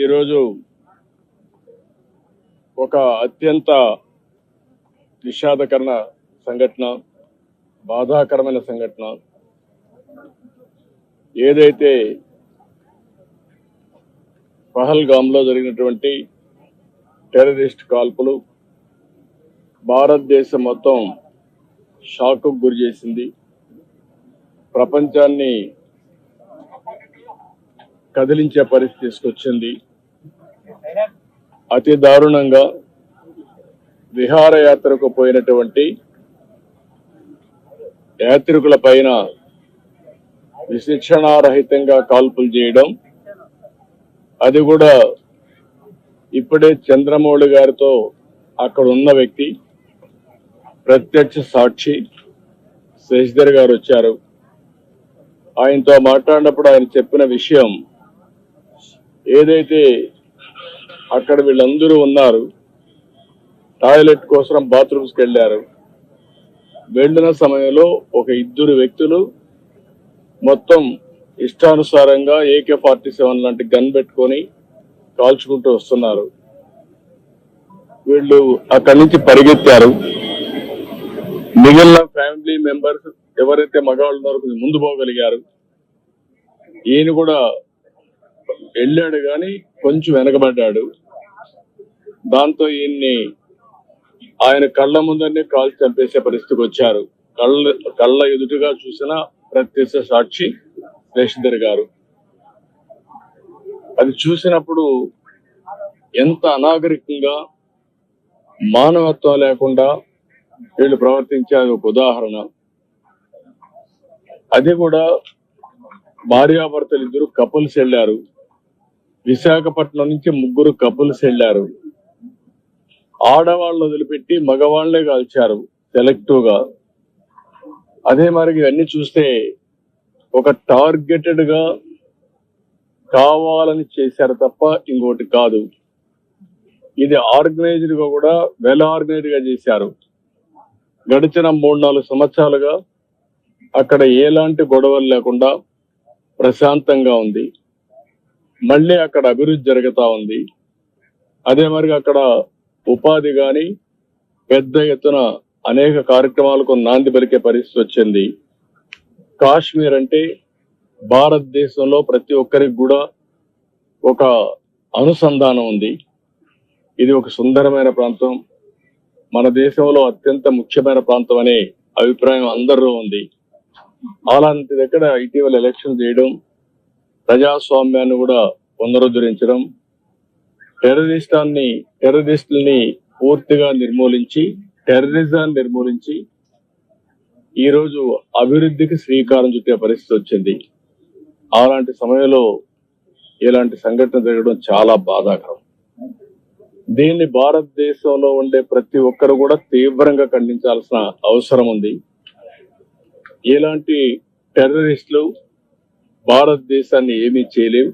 ఈరోజు ఒక అత్యంత విషాదకరణ సంఘటన బాధాకరమైన సంఘటన. ఏదైతే పహల్గామ్లో జరిగినటువంటి టెర్రరిస్ట్ కాల్పులు భారతదేశం మొత్తం షాకు గురి చేసింది. ప్రపంచాన్ని కదిలించే పరిస్థితి తీసుకొచ్చింది. అతి దారుణంగా విహారయాత్రకు పోయినటువంటి యాత్రికుల పైన విశిక్షణారహితంగా కాల్పులు చేయడం అది కూడా ఇప్పుడే చంద్రమౌళి గారితో అక్కడ ఉన్న వ్యక్తి ప్రత్యక్ష సాక్షి శశిధర్ గారు వచ్చారు. ఆయనతో మాట్లాడినప్పుడు ఆయన చెప్పిన విషయం ఏదైతే అక్కడ వీళ్ళందరూ ఉన్నారు టాయిలెట్ కోసం బాత్రూమ్స్కి వెళ్ళారు వెళ్ళిన సమయంలో ఒక ఇద్దరు వ్యక్తులు మొత్తం ఇష్టానుసారంగా ఏకే ఫార్టీ సెవెన్ లాంటి గన్ పెట్టుకొని కాల్చుకుంటూ వస్తున్నారు. వీళ్ళు అక్కడి నుంచి పరిగెత్తారు. మిగిలిన ఫ్యామిలీ మెంబర్స్ ఎవరైతే మగవాళ్ళు ఉన్నారో కొంచెం ముందు పోగలిగారు. ఈయన కూడా వెళ్ళాడు కానీ కొంచెం వెనకబడ్డాడు. దాంతో ఈయన్ని ఆయన కళ్ళ ముందరనే కాల్చి చంపేసే పరిస్థితికి వచ్చారు. కళ్ళ కళ్ళ ఎదుటిగా చూసిన ప్రత్యక్ష సాక్షి శేషధర్ గారు. అది చూసినప్పుడు ఎంత అనాగరికంగా మానవత్వం లేకుండా వీళ్ళు ప్రవర్తించారు ఒక ఉదాహరణ. అది కూడా భార్యాభర్తలు ఇద్దరు కపుల్స్ వెళ్ళారు. విశాఖపట్నం నుంచి ముగ్గురు కపుల్స్ వెళ్ళారు. ఆడవాళ్ళు వదిలిపెట్టి మగవాళ్ళే కాల్చారు సెలెక్టివ్గా అదే మరి ఇవన్నీ చూస్తే ఒక టార్గెటెడ్గా కావాలని చేశారు తప్ప ఇంకోటి కాదు. ఇది ఆర్గనైజ్డ్గా కూడా వెల్ ఆర్గనైజ్డ్గా చేశారు. గడిచిన మూడు నాలుగు సంవత్సరాలుగా అక్కడ ఎలాంటి గొడవలు లేకుండా ప్రశాంతంగా ఉంది. మళ్ళీ అక్కడ అభివృద్ధి జరుగుతూ ఉంది. అదే మరి అక్కడ ఉపాధి కానీ పెద్ద ఎత్తున అనేక కార్యక్రమాలకు నాంది పలికే పరిస్థితి వచ్చింది. కాశ్మీర్ అంటే భారతదేశంలో ప్రతి ఒక్కరికి కూడా ఒక అనుసంధానం ఉంది. ఇది ఒక సుందరమైన ప్రాంతం. మన దేశంలో అత్యంత ముఖ్యమైన ప్రాంతం అనే అభిప్రాయం అందరిలో ఉంది. అలాంటి దగ్గర ఇటీవల ఎలక్షన్ చేయడం ప్రజాస్వామ్యాన్ని కూడా పునరుద్ధరించడం టెర్రరిస్టాన్ని టెర్రరిస్టుల్ని పూర్తిగా నిర్మూలించి టెర్రరిజాన్ని నిర్మూలించి ఈరోజు అభివృద్ధికి శ్రీకారం చుట్టే పరిస్థితి వచ్చింది. అలాంటి సమయంలో ఇలాంటి సంఘటన జరగడం చాలా బాధాకరం. దీన్ని భారతదేశంలో ఉండే ప్రతి ఒక్కరు కూడా తీవ్రంగా ఖండించాల్సిన అవసరం ఉంది. ఇలాంటి టెర్రరిస్టులు భారతదేశాన్ని ఏమీ చేయలేవు.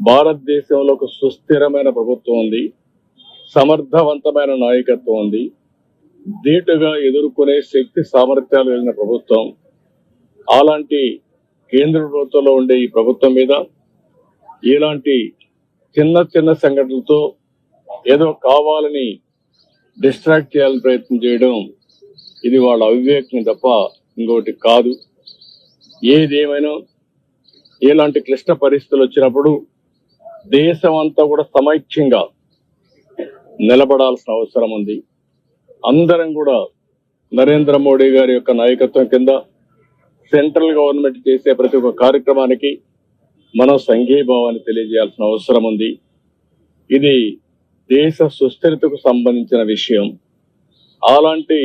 భారతదేశంలో ఒక సుస్థిరమైన ప్రభుత్వం ఉంది. సమర్థవంతమైన నాయకత్వం ఉంది. ధీటుగా ఎదుర్కొనే శక్తి సామర్థ్యాలు కలిగిన ప్రభుత్వం. అలాంటి కేంద్ర ప్రభుత్వంలో ఉండే ఈ ప్రభుత్వం మీద ఇలాంటి చిన్న చిన్న సంఘటనలతో ఏదో కావాలని డిస్ట్రాక్ట్ చేయాలని ప్రయత్నం చేయడం ఇది వాళ్ళ అవివేకం తప్ప ఇంకోటి కాదు. ఏదేమైనా ఎలాంటి క్లిష్ట పరిస్థితులు వచ్చినప్పుడు దేశం అంతా కూడా సమైక్యంగా నిలబడాల్సిన అవసరం ఉంది. అందరం కూడా నరేంద్ర మోడీ గారి యొక్క నాయకత్వం కింద సెంట్రల్ గవర్నమెంట్ చేసే ప్రతి ఒక్క కార్యక్రమానికి మనం సంఘీభావాన్ని తెలియజేయాల్సిన అవసరం ఉంది. ఇది దేశ సుస్థిరతకు సంబంధించిన విషయం. అలాంటి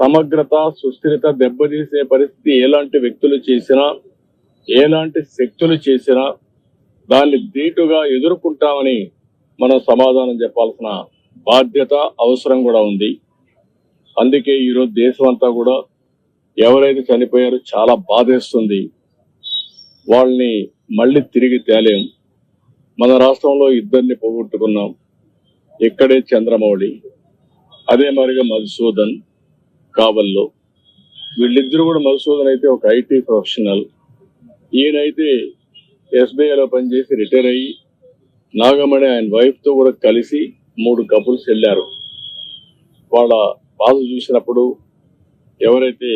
సమగ్రత సుస్థిరత దెబ్బతీసే పరిస్థితి ఎలాంటి వ్యక్తులు చేసినా ఎలాంటి శక్తులు చేసినా దాన్ని ధీటుగా ఎదుర్కొంటామని మనం సమాధానం చెప్పాల్సిన బాధ్యత అవసరం కూడా ఉంది. అందుకే ఈరోజు దేశం అంతా కూడా ఎవరైతే చనిపోయారో చాలా బాధేస్తుంది. వాళ్ళని మళ్ళీ తిరిగి తేలేం. మన రాష్ట్రంలో ఇద్దరిని పోగొట్టుకున్నాం. ఇక్కడే చంద్రమౌళి అదే మరిగా మధుసూదన్ కావల్లో. వీళ్ళిద్దరు కూడా మధుసూదన్ అయితే ఒక ఐటీ ప్రొఫెషనల్. ఈయనైతే ఎస్బీఐలో పనిచేసి రిటైర్ అయ్యి నాగమణి ఆయన వైఫ్తో కూడా కలిసి మూడు కపుల్స్ వెళ్ళారు. వాళ్ళ బాధ చూసినప్పుడు ఎవరైతే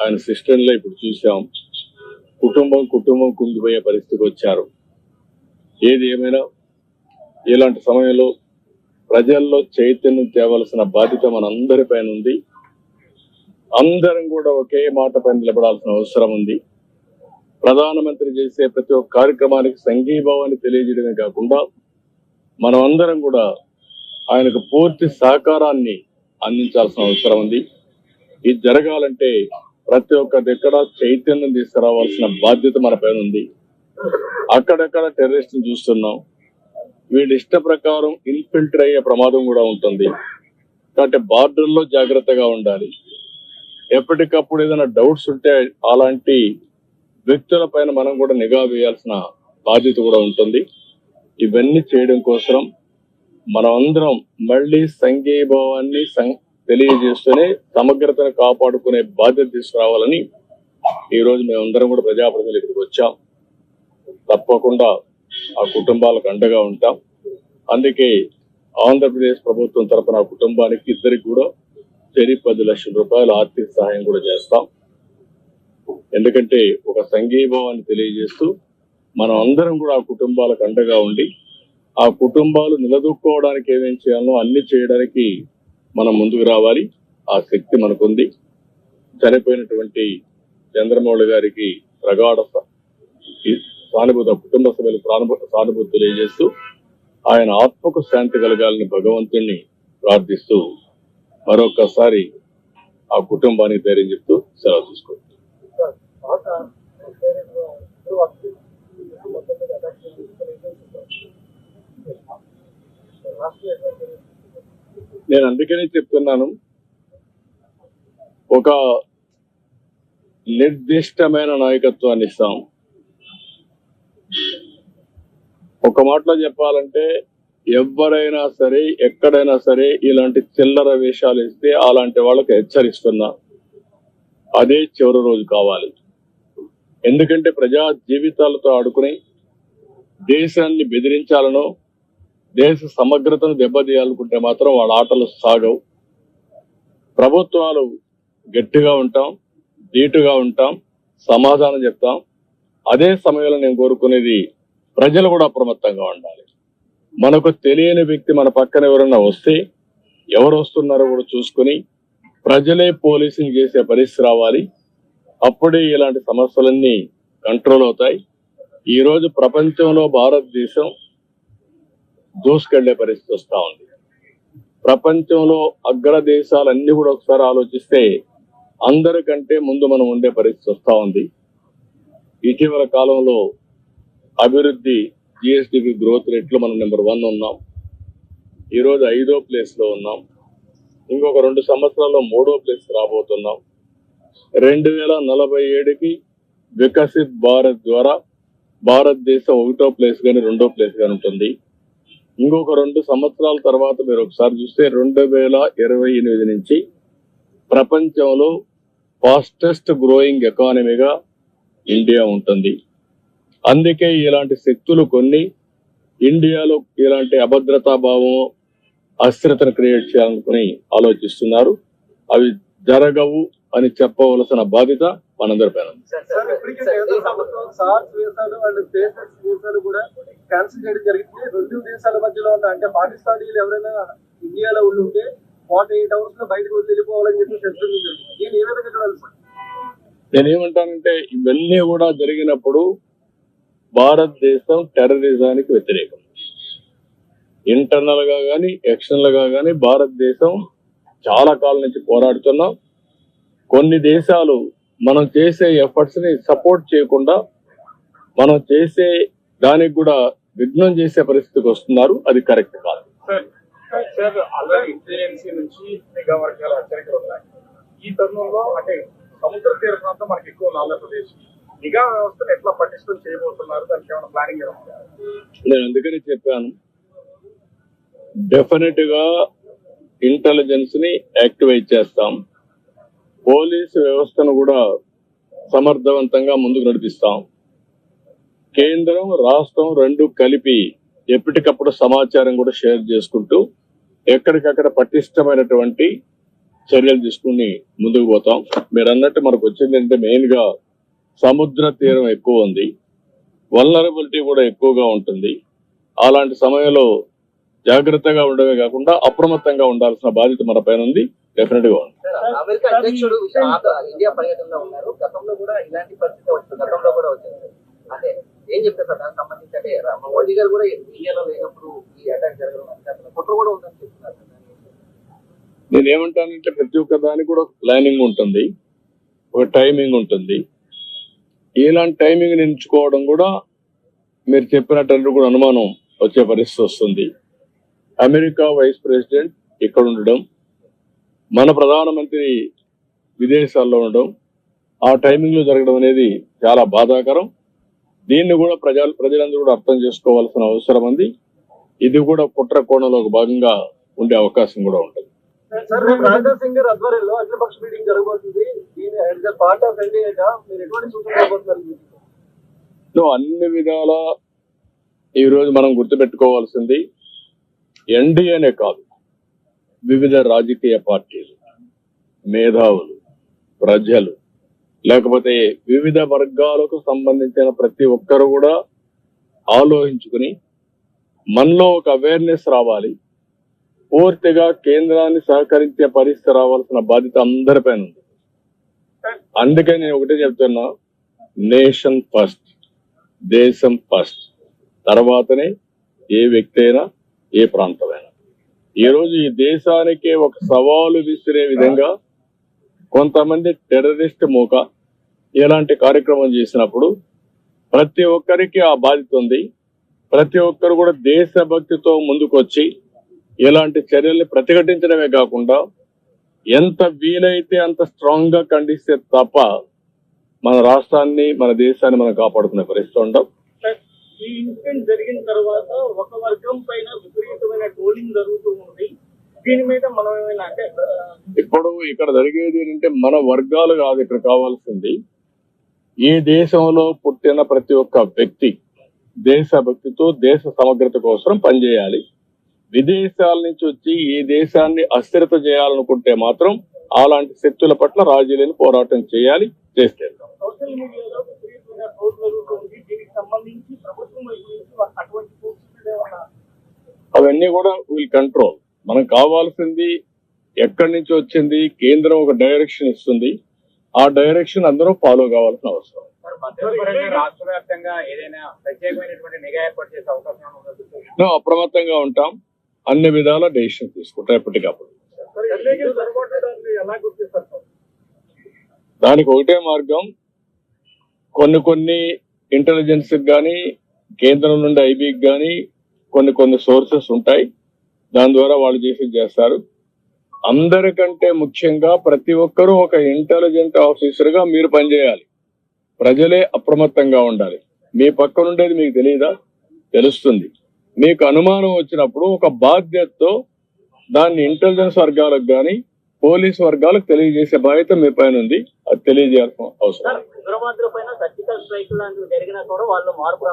ఆయన సిస్టర్లో ఇప్పుడు చూసాం కుటుంబం కుటుంబం కుంగిపోయే పరిస్థితికి వచ్చారు. ఏది ఏమైనా ఇలాంటి సమయంలో ప్రజల్లో చైతన్యం తేవలసిన బాధ్యత మనందరిపైన ఉంది. అందరం కూడా ఒకే మాట పైన నిలబడాల్సిన అవసరం ఉంది. ప్రధానమంత్రి చేసే ప్రతి ఒక్క కార్యక్రమానికి సంఘీభావాన్ని తెలియజేయడమే కాకుండా మనం అందరం కూడా ఆయనకు పూర్తి సహకారాన్ని అందించాల్సిన అవసరం ఉంది. ఇది జరగాలంటే ప్రతి ఒక్క దగ్గర చైతన్యం తీసుకురావాల్సిన బాధ్యత మన పైన ఉంది. అక్కడక్కడ టెర్రరిస్ట్ని చూస్తున్నాం. వీళ్ళ ఇష్ట ప్రకారం ఇన్ఫిల్టర్ అయ్యే ప్రమాదం కూడా ఉంటుంది. కాబట్టి బార్డర్లో జాగ్రత్తగా ఉండాలి. ఎప్పటికప్పుడు ఏదైనా డౌట్స్ ఉంటే అలాంటి వ్యక్తుల పైన మనం కూడా నిఘా వేయాల్సిన బాధ్యత కూడా ఉంటుంది. ఇవన్నీ చేయడం కోసం మనం అందరం మళ్ళీ సంఘీభావాన్ని సం- తెలియజేస్తూనే సమగ్రతను కాపాడుకునే బాధ్యత తీసుకురావాలని ఈ రోజు మేమందరం కూడా ప్రజాప్రతినిధులు ఇక్కడికి వచ్చాం. తప్పకుండా ఆ కుటుంబాలకు అండగా ఉంటాం. అందుకే ఆంధ్రప్రదేశ్ ప్రభుత్వం తరపున ఆ కుటుంబానికి ఇద్దరికి కూడా చెరి పది లక్షల రూపాయలు ఆర్థిక సహాయం కూడా చేస్తాం. ఎందుకంటే ఒక సంఘీభావాన్ని తెలియజేస్తూ మనం అందరం కూడా ఆ కుటుంబాలకు అండగా ఉండి ఆ కుటుంబాలు నిలదొక్కుకోవడానికి ఏమేం చేయాలో అన్ని చేయడానికి మనం ముందుకు రావాలి. ఆ శక్తి మనకుంది. చనిపోయినటువంటి చంద్రమౌళి గారికి ప్రగాఢ సానుభూతి ఆ కుటుంబ సభ్యులు సానుభూతి తెలియజేస్తూ ఆయన ఆత్మకు శాంతి కలగాలని భగవంతుణ్ణి ప్రార్థిస్తూ మరొకసారి ఆ కుటుంబానికి ధైర్యం చెప్తూ సెలవు తీసుకోండి నేను అందుకనే చెప్తున్నాను. ఒక నిర్దిష్టమైన నాయకత్వాన్ని ఇస్తాం. ఒక మాటలో చెప్పాలంటే ఎవరైనా సరే ఎక్కడైనా సరే ఇలాంటి చిల్లర వేషాలు ఇస్తే అలాంటి వాళ్ళకి హెచ్చరిస్తున్నా. అదే చివరి రోజు కావాలి. ఎందుకంటే ప్రజా జీవితాలతో ఆడుకుని దేశాన్ని బెదిరించాలనో దేశ సమగ్రతను దెబ్బతీయాలనుకుంటే మాత్రం వాళ్ళ ఆటలు సాగవు. ప్రభుత్వాలు గట్టిగా ఉంటాం ధీటుగా ఉంటాం సమాధానం చెప్తాం. అదే సమయంలో నేను కోరుకునేది ప్రజలు కూడా అప్రమత్తంగా ఉండాలి. మనకు తెలియని వ్యక్తి మన పక్కన ఎవరన్నా వస్తే ఎవరు వస్తున్నారో కూడా చూసుకుని ప్రజలే పోలీసింగ్ చేసే పరిస్థితి రావాలి. అప్పుడే ఇలాంటి సమస్యలన్నీ కంట్రోల్ అవుతాయి. ఈరోజు ప్రపంచంలో భారతదేశం దూసుకెళ్ళే పరిస్థితి వస్తూ ఉంది. ప్రపంచంలో అగ్ర దేశాలన్నీ కూడా ఒకసారి ఆలోచిస్తే అందరికంటే ముందు మనం ఉండే పరిస్థితి వస్తూ ఉంది. ఇటీవల కాలంలో అభివృద్ధి జిఎస్డిపి గ్రోత్ రేట్లో మనం నెంబర్ వన్ ఉన్నాం. ఈరోజు ఐదో ప్లేస్లో ఉన్నాం. ఇంకొక రెండు సంవత్సరాల్లో మూడో ప్లేస్ రాబోతున్నాం. రెండు వేల నలభై ఏడుకి వికసిత్ భారత్ ద్వారా భారతదేశం ఒకటో ప్లేస్ కానీ రెండో ప్లేస్ కానీ ఉంటుంది. ఇంకొక రెండు సంవత్సరాల తర్వాత మీరు ఒకసారి చూస్తే రెండు వేల ఇరవై ఎనిమిది నుంచి ప్రపంచంలో ఫాస్టెస్ట్ గ్రోయింగ్ ఎకానమీగా ఇండియా ఉంటుంది. అందుకే ఇలాంటి శక్తులు కొన్ని ఇండియాలో ఇలాంటి అభద్రతా భావం అస్థిరతను క్రియేట్ చేయాలనుకుని ఆలోచిస్తున్నారు. అవి జరగవు అని చెప్పవలసిన బాధ్యత మనందరి పైన క్యాన్సిల్ చేయడం జరిగింది. రెండు దేశాల మధ్యలో ఉన్న అంటే పాకిస్తానీలు ఎవరైనా ఇండియాలో ఫార్టీ ఎయిట్ అవర్స్లో బయటకు వెళ్ళిపోవాలని చెప్పి చెప్పడం జరిగింది. దీన్ని ఏ విధంగా చూడాలి సార్? నేనేమంటానంటే ఇవన్నీ కూడా జరిగినప్పుడు భారతదేశం టెర్రరిజానికి వ్యతిరేకం. ఇంటర్నల్గా గాని ఎక్స్టర్నల్గా గాని భారతదేశం చాలా కాలం నుంచి పోరాడుతున్నాం. కొన్ని దేశాలు మనం చేసే ఎఫర్ట్స్ని సపోర్ట్ చేయకుండా మనం చేసే దానికి కూడా విఘ్నం చేసే పరిస్థితికి వస్తున్నారు. అది కరెక్ట్ కాదు. సార్ సార్ ఆల్రెడీ ఇంటెలిజెన్సీ నుంచి వర్గాల హెచ్చరికలు ఉన్నాయి. ఈ తరుణంలో అంటే సముద్ర తీర ప్రాంతం మనకి ఎక్కువ ఆంధ్రప్రదేశ్. నిఘా వ్యవస్థను ఎట్లా పటిష్టం చేయబోతున్నారు? దానికి ఏమైనా ప్లానింగ్ నేను అందుకని చెప్పాను. డెఫినెట్గా ఇంటెలిజెన్స్ని యాక్టివేట్ చేస్తాం. పోలీసు వ్యవస్థను కూడా సమర్థవంతంగా ముందుకు నడిపిస్తాం. కేంద్రం రాష్ట్రం రెండు కలిపి ఎప్పటికప్పుడు సమాచారం కూడా షేర్ చేసుకుంటూ ఎక్కడికక్కడ పటిష్టమైనటువంటి చర్యలు తీసుకుని ముందుకు పోతాం. మీరు అన్నట్టు మనకు వచ్చింది అంటే మెయిన్గా సముద్ర తీరం ఎక్కువ ఉంది. వల్నరబిలిటీ కూడా ఎక్కువగా ఉంటుంది. అలాంటి సమయంలో జాగ్రత్తగా ఉండడమే కాకుండా అప్రమత్తంగా ఉండాల్సిన బాధ్యత మన పైన ఉంది. డెఫినెట్గా ఉంది. అమెరికా అధ్యక్షుడు విశ్వ- ఇండియా పర్యటనలో ఉన్నారు. గతంలో కూడా ఇలాంటి పరిస్థితి వచ్చింది గతంలో కూడా వచ్చింది. అంటే ఏం చెప్తారు సార్ దానికి సంబంధించి అంటే రా- మోదీ గారు కూడా ఇండియాలో లేనప్పుడు ఈ అటాక్ జరగడం అంటే అసలు కుట్ర కూడా ఉందని చెప్తున్నారు సార్. దాని గురించి. నేను ఏమంటానంటే ప్రతి ఒక్క దానికి కూడా ప్లానింగ్ ఉంటుంది. ఒక టైమింగ్ ఉంటుంది. ఇలాంటి టైమింగ్ ఎంచుకోవడం కూడా మీరు చెప్పినట్టు కూడా అనుమానం వచ్చే పరిస్థితి వస్తుంది. అమెరికా వైస్ ప్రెసిడెంట్ ఇక్కడ ఉండడం మన ప్రధానమంత్రి విదేశాల్లో ఉండడం ఆ టైమింగ్లో జరగడం అనేది చాలా బాధాకరం. దీన్ని కూడా ప్రజలు ప్రజలందరూ కూడా అర్థం చేసుకోవాల్సిన అవసరం ఉంది. ఇది కూడా కుట్ర కోణంలో ఒక భాగంగా ఉండే అవకాశం కూడా ఉంటుంది. అన్ని విధాల ఈ రోజు మనం గుర్తుపెట్టుకోవాల్సింది ఎన్డీఏనే కాదు వివిధ రాజకీయ పార్టీలు మేధావులు ప్రజలు లేకపోతే వివిధ వర్గాలకు సంబంధించిన ప్రతి ఒక్కరు కూడా ఆలోచించుకుని మనలో ఒక అవేర్నెస్ రావాలి. పూర్తిగా కేంద్రాన్ని సహకరించే పరిస్థితి రావాల్సిన బాధ్యత అందరిపైన ఉంది. అందుకే నేను ఒకటే చెప్తున్నా నేషన్ ఫస్ట్ దేశం ఫస్ట్ తర్వాతనే ఏ వ్యక్తి అయినా ఏ ప్రాంతమైనా. ఈరోజు ఈ దేశానికే ఒక సవాలు విసిరే విధంగా కొంతమంది టెర్రరిస్ట్ మూక ఇలాంటి కార్యక్రమం చేసినప్పుడు ప్రతి ఒక్కరికి ఆ బాధ్యత ఉంది. ప్రతి ఒక్కరు కూడా దేశభక్తితో ముందుకొచ్చి ఇలాంటి చర్యల్ని ప్రతిఘటించడమే కాకుండా ఎంత వీలైతే అంత స్ట్రాంగ్గా ఖండిస్తే తప్ప మన రాష్ట్రాన్ని మన దేశాన్ని మనం కాపాడుకునే పరిస్థితి ఉండవు ఈ ఇన్సిడెంట్ జరిగిన తర్వాత ఒక వర్గం పైన విపరీతమైన ట్రోలింగ్ జరుగుతూ ఉంది. దీని మీద మనం ఏమైనా అంటే ఇప్పుడు ఇక్కడ జరిగేది ఏంటంటే మన వర్గాలు కాదు ఇక్కడ కావాల్సింది. ఈ దేశంలో పుట్టిన ప్రతి ఒక్క వ్యక్తి దేశభక్తితో దేశ సమగ్రత కోసం పనిచేయాలి. విదేశాల నుంచి వచ్చి ఈ దేశాన్ని అస్థిరత చేయాలనుకుంటే మాత్రం అలాంటి శక్తుల పట్ల రాజీ లేని పోరాటం చేయాలి చేస్తే. సోషల్ మీడియాలో సంబంధించి ప్రభుత్వం వైపు నుంచి అటువంటి సూచనలు ఏమైనా అవన్నీ కూడా వీల్ కంట్రోల్. మనకు కావాల్సింది ఎక్కడి నుంచి వచ్చింది కేంద్రం ఒక డైరెక్షన్ ఇస్తుంది. ఆ డైరెక్షన్ అందరూ ఫాలో కావాల్సిన అవసరం. అప్రమత్తంగా ఉంటాం. అన్ని విధాల డెసిషన్ తీసుకుంటాం ఎప్పటికప్పుడు. దానికి ఒకటే మార్గం కొన్ని కొన్ని ఇంటెలిజెన్స్ కానీ కేంద్రం నుండి ఐబీకి కానీ కొన్ని కొన్ని సోర్సెస్ ఉంటాయి. దాని ద్వారా వాళ్ళు చేసి చేస్తారు. అందరికంటే ముఖ్యంగా ప్రతి ఒక్కరూ ఒక ఇంటెలిజెంట్ ఆఫీసర్గా మీరు పనిచేయాలి. ప్రజలే అప్రమత్తంగా ఉండాలి. మీ పక్కన ఉండేది మీకు తెలియదా తెలుస్తుంది. మీకు అనుమానం వచ్చినప్పుడు ఒక బాధ్యతతో దాన్ని ఇంటెలిజెన్స్ వర్గాలకు కానీ పోలీస్ వర్గాలకు తెలియజేసే బాధ్యత మీ పైన ఉంది. అది తెలియజేయాల్సిన అవసరం. ఉగ్రవాదుల పైన సర్జికల్ స్ట్రైక్ లాంటివి జరిగినా కూడా వాళ్ళు మార్పు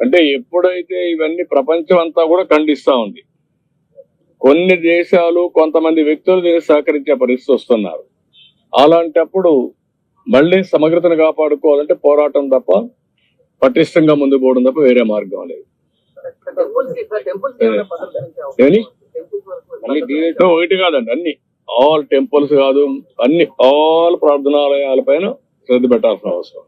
అంటే ఎప్పుడైతే ఇవన్నీ ప్రపంచం అంతా కూడా ఖండిస్తా ఉంది కొన్ని దేశాలు కొంతమంది వ్యక్తులు దీన్ని సహకరించే పరిస్థితి వస్తున్నారు. అలాంటప్పుడు మళ్ళీ సమగ్రతను కాపాడుకోవాలంటే పోరాటం తప్ప పటిష్టంగా ముందు పోవడం తప్ప వేరే మార్గం లేదు. ఒకటి కాదండి అన్ని. ఆల్ టెంపుల్స్ కాదు అన్ని ఆల్ ప్రార్థనాలయాల పైన శ్రద్ధ పెట్టాల్సిన అవసరం.